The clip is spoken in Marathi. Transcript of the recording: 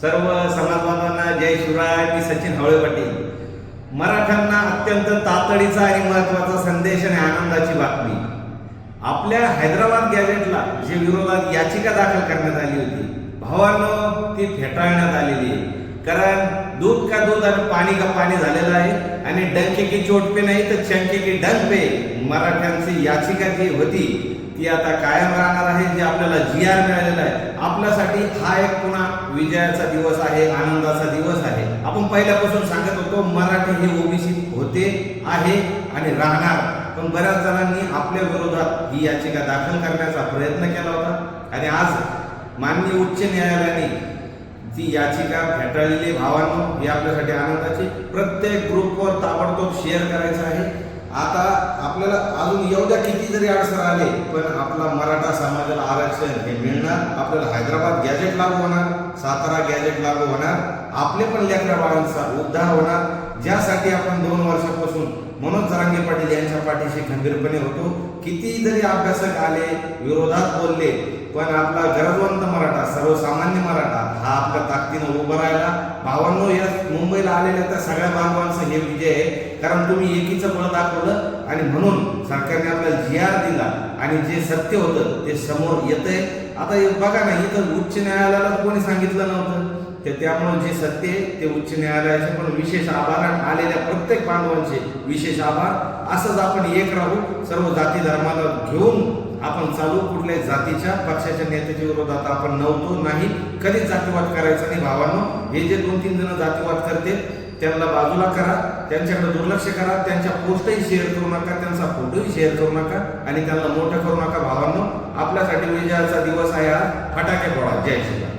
सर्व समाजबांधवांना जय शिवराय मी सचिन हवळे पाटील. मराठ्यांना अत्यंत तातडीचा आणि महत्त्वाचा संदेश आणि आनंदाची बातमी. आपल्या हैदराबाद गॅजेटला जे विरोधात याचिका दाखल करण्यात आली होती भावानं ती फेटाळण्यात आलेली आहे. कारण दूध का दूध आणि पाणी का पाणी झालेलं आहे आणि डंके की चोट पे नाही तर चंके की डंक पे मराठ्यांची याचिका जी होती ती आता कायम राहणार आहे जे आपल्याला जी आर मिळालेला आहे. आपल्यासाठी हा एक पुन्हा विजयाचा दिवस आहे आनंदाचा दिवस आहे. आपण पहिल्यापासून सांगत होतो मराठी हे ओबीसी होते आहे आणि राहणार. पण बऱ्याच जणांनी आपल्या विरोधात ही याचिका दाखल करण्याचा प्रयत्न केला होता. आणि आज माननीय उच्च न्यायालयाने ती याचिका फेटाळलेली भावांनो ही आपल्यासाठी आनंदाची प्रत्येक ग्रुपवर ताबडतोब शेअर करायचं आहे. आता आपल्याला अजून एवढ्या किती जरी अडचण आले पण आपला मराठा समाजाला आरक्षण हे मिळणार. आपल्याला हैदराबाद गॅजेट लागू होणार सातारा गॅजेट लागू होणार. आपले पण लेकरा बाळांचा उद्धार होणार. ज्यासाठी आपण दोन वर्षापासून मनोज जरांगे पाटील यांच्या पाठीशी खंबीरपणे होतो किती जरी अभ्यासक आले विरोधात बोलले पण आपला गरजवंत मराठा सर्वसामान्य मराठा हा आपल्या ताकदीनं उभं राहिला. भावांनो या मुंबईला आलेल्या त्या सगळ्या बांधवांचं हे विजय आहे कारण तुम्ही एकीचं बळ दाखवलं आणि म्हणून सरकारने आपल्याला जी आर दिला आणि जे सत्य होतं ते समोर येतंय. आता बघा ना इथं उच्च न्यायालयाला कोणी सांगितलं नव्हतं. तर त्यामुळे जे सत्य आहे ते उच्च न्यायालयाचे पण विशेष आभार आणि आलेल्या प्रत्येक बांधवांचे विशेष आभार. असंच आपण एक राहू सर्व जाती धर्माला घेऊन आपण चालू. कुठल्याही जातीच्या पक्षाच्या नेत्याच्या विरोधात आपण नव्हतो नाही. कधीच जातीवाद करायचा नाही भावांनो. हे जे दोन तीन जण जातीवाद करते त्यांना बाजूला करा त्यांच्याकडे दुर्लक्ष करा त्यांच्या पोस्टही शेअर करू नका त्यांचा फोटोही शेअर करू नका आणि त्यांना मोठं करू नका भावांनो. आपल्यासाठी विजयाचा दिवस आहे हा फटाके फोडा. जय श्रीराम.